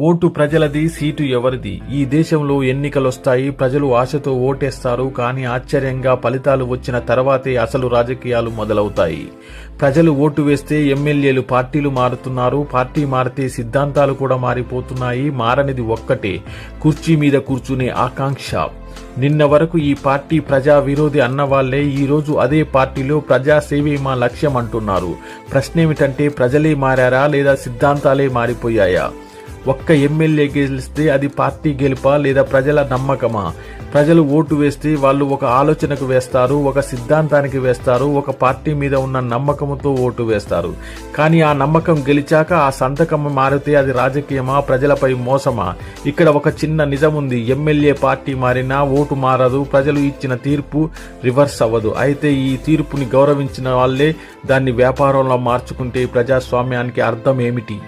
Vote ప్రజలది seat ఎవరిది? ఈ దేశంలో ఎన్నికలొస్తాయి ప్రజలు ఆశతో ఓటేస్తారు కానీ ఆశ్చర్యంగా ఫలితాలు వచ్చిన తర్వాతే అసలు రాజకీయాలు మొదలవుతాయి. ప్రజలు ఓటు వేస్తే ఎమ్మెల్యేలు పార్టీలు మారుతున్నారు పార్టీ మారితే సిద్ధాంతాలు కూడా మారిపోతున్నాయి మారనిది ఒక్కటే కుర్చీ మీద కూర్చునే ఆకాంక్ష. నిన్న వరకు ఈ పార్టీ ప్రజా విరోధి అన్నవాళ్ళే ఈ రోజు అదే పార్టీలో ప్రజాసేవే మా లక్ష్యం అంటున్నారు ప్రశ్నేమిటంటే ప్రజలే మారారా లేదా సిద్ధాంతాలే మారిపోయాయా? ఒక్క ఎమ్మెల్యే గెలిస్తే అది పార్టీ గెలుపా లేదా ప్రజల నమ్మకమా? ప్రజలు ఓటు వేస్తే వాళ్ళు ఒక ఆలోచనకు వేస్తారు ఒక సిద్ధాంతానికి వేస్తారు ఒక పార్టీ మీద ఉన్న నమ్మకంతో ఓటు వేస్తారు. కానీ ఆ నమ్మకం గెలిచాక ఆ సంతకం మారితే అది రాజకీయమా ప్రజలపై మోసమా? ఇక్కడ ఒక చిన్న నిజం ఉంది ఎమ్మెల్యే పార్టీ మారినా ఓటు మారదు ప్రజలు ఇచ్చిన తీర్పు రివర్స్ అవ్వదు. అయితే ఈ తీర్పుని గౌరవించిన వాళ్ళే దాన్ని వ్యాపారంలో మార్చుకుంటే ప్రజాస్వామ్యానికి అర్థం ఏమిటి?